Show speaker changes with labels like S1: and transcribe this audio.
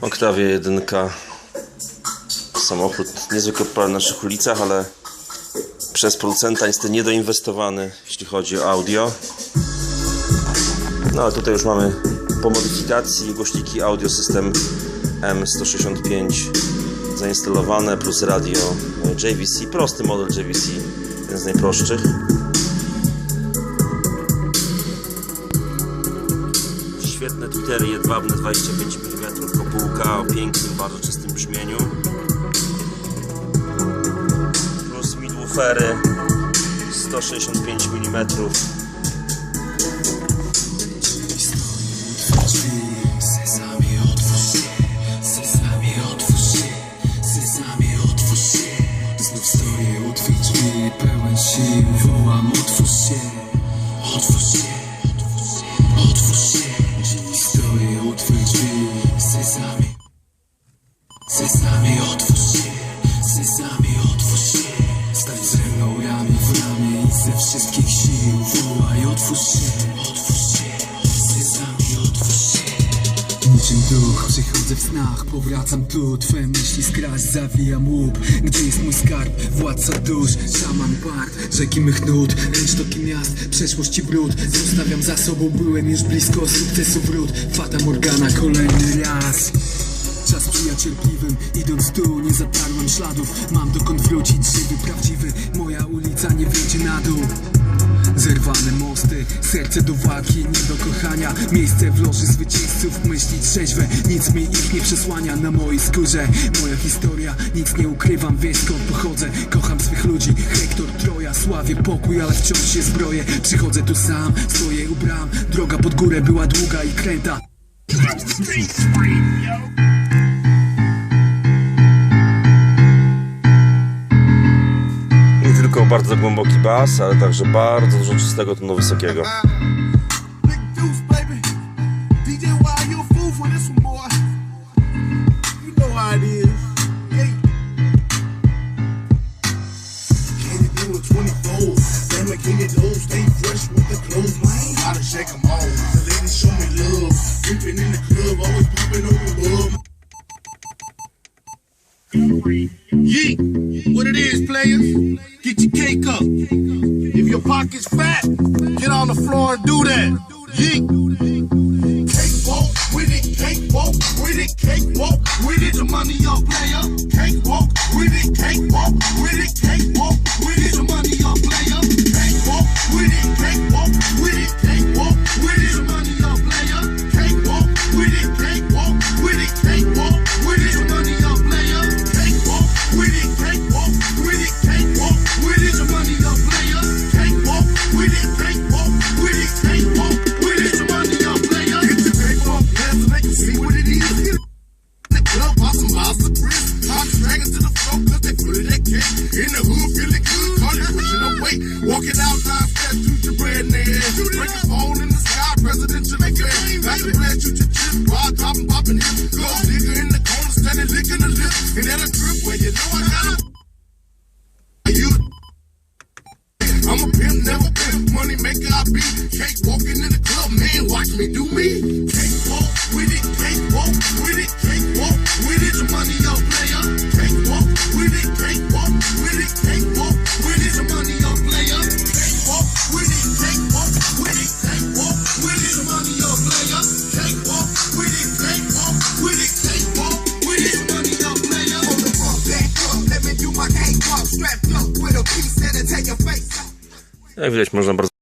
S1: Octavia 1. Samochód niezwykle na naszych ulicach, ale przez producenta niestety niedoinwestowany, jeśli chodzi o audio. No ale tutaj już mamy po modyfikacji głośniki audio system M165 zainstalowane plus radio JVC, prosty model JVC, jeden z najprostszych. Świetne Twittery jedwabne 25 mm kopułka o pięknym, bardzo czystym brzmieniu. Plus midwoofery 165 mm.
S2: Pełen sił, wołam otwórz się Otwórz się, Wołaj otwórz się, otwórz się, sesami otwórz się. Niczym duch, przychodzę w snach, powracam tu. Twe myśli skraść, zawijam łup. Gdzie jest mój skarb? Władca dusz, szaman bard. Rzeki mych nut, rynsztoki miast. Przeszłości brud, zostawiam za sobą Byłem już blisko sukcesu wrót. Fata Morgana kolejny raz. Czas sprzyja cierpliwym, idąc tu nie zatarłem śladów. Mam dokąd wrócić, żywy, prawdziwy. Moja ulica nie wiedzie na dół Zerwane mosty, serce do walki, nie do kochania. Miejsce w loży zwycięzców, myśli trzeźwe. Nic mi ich nie przesłania na mojej skórze. Moja historia, nic nie ukrywam, wiesz skąd pochodzę. Kocham swych ludzi, Hektor, Troja. Sławię pokój, ale wciąż się zbroję. Przychodzę tu sam, stoję u bram Droga pod górę była długa i kręta
S1: bardzo głęboki bas, ale także bardzo dużo czystego tonu wysokiego.
S3: Big players? Get your cake up. If your pocket's fat, get on the floor and do that. Yeet. Cake walk with it, cake walk with it, cake walk with it. Your money, y'all player. Walking out, time fast, shoot your bread in their ass. Break a phone in the sky, presidential affair. Got your plan, shoot your chip, rod, dropping, popping hip. Gold digger in the corner, standing, licking the lip. And at a trip where you know I got a I'm a pimp, never pimp. Money maker, I be. Cake walking in the club, man, watch me do me. Cake walk with it, cake walk with it, cake walk
S1: Jak widać, można bardzo